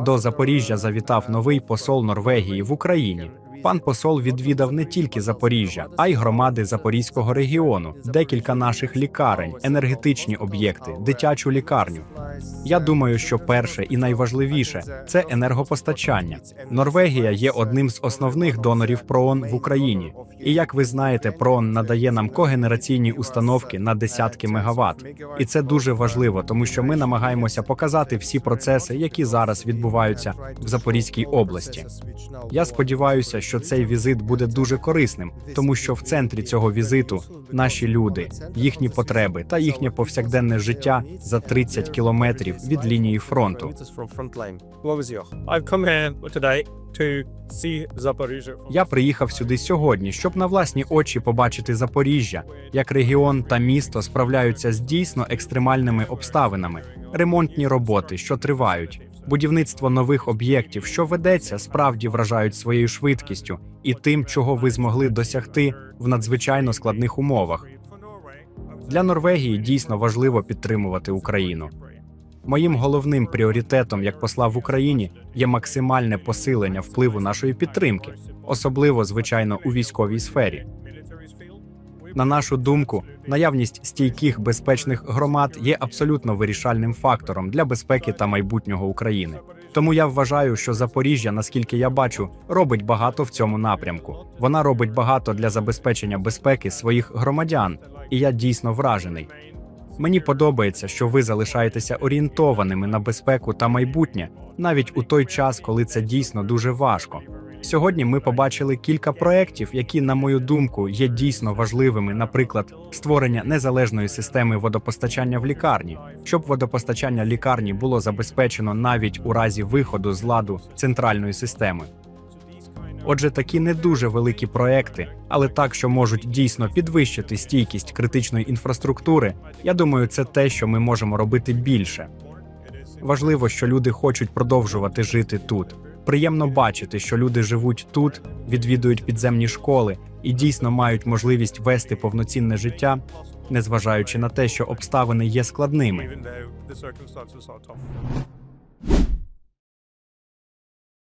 До Запоріжжя завітав новий посол Норвегії в Україні. Пан посол відвідав не тільки Запоріжжя, а й громади Запорізького регіону, декілька наших лікарень, енергетичні об'єкти, дитячу лікарню. Я думаю, що перше і найважливіше це енергопостачання. Норвегія є одним з основних донорів ПРООН в Україні. І як ви знаєте, ПРООН надає нам когенераційні установки на десятки мегаватт. І це дуже важливо, тому що ми намагаємося показати всі процеси, які зараз відбуваються в Запорізькій області. Я сподіваюся, що цей візит буде дуже корисним, тому що в центрі цього візиту наші люди, їхні потреби та їхнє повсякденне життя за 30 кілометрів від лінії фронту. Я приїхав сюди сьогодні, щоб на власні очі побачити Запоріжжя, як регіон та місто справляються з дійсно екстремальними обставинами, ремонтні роботи, що тривають, будівництво нових об'єктів, що ведеться, справді вражають своєю швидкістю і тим, чого ви змогли досягти в надзвичайно складних умовах. Для Норвегії дійсно важливо підтримувати Україну. Моїм головним пріоритетом як посла в Україні є максимальне посилення впливу нашої підтримки, особливо звичайно у військовій сфері. На нашу думку, наявність стійких безпечних громад є абсолютно вирішальним фактором для безпеки та майбутнього України. Тому я вважаю, що Запоріжжя, наскільки я бачу, робить багато в цьому напрямку. Вона робить багато для забезпечення безпеки своїх громадян, і я дійсно вражений. Мені подобається, що ви залишаєтеся орієнтованими на безпеку та майбутнє, навіть у той час, коли це дійсно дуже важко. Сьогодні ми побачили кілька проєктів, які, на мою думку, є дійсно важливими, наприклад, створення незалежної системи водопостачання в лікарні, щоб водопостачання лікарні було забезпечено навіть у разі виходу з ладу центральної системи. Отже, такі не дуже великі проекти, але так, що можуть дійсно підвищити стійкість критичної інфраструктури, я думаю, це те, що ми можемо робити більше. Важливо, що люди хочуть продовжувати жити тут. Приємно бачити, що люди живуть тут, відвідують підземні школи і дійсно мають можливість вести повноцінне життя, незважаючи на те, що обставини є складними.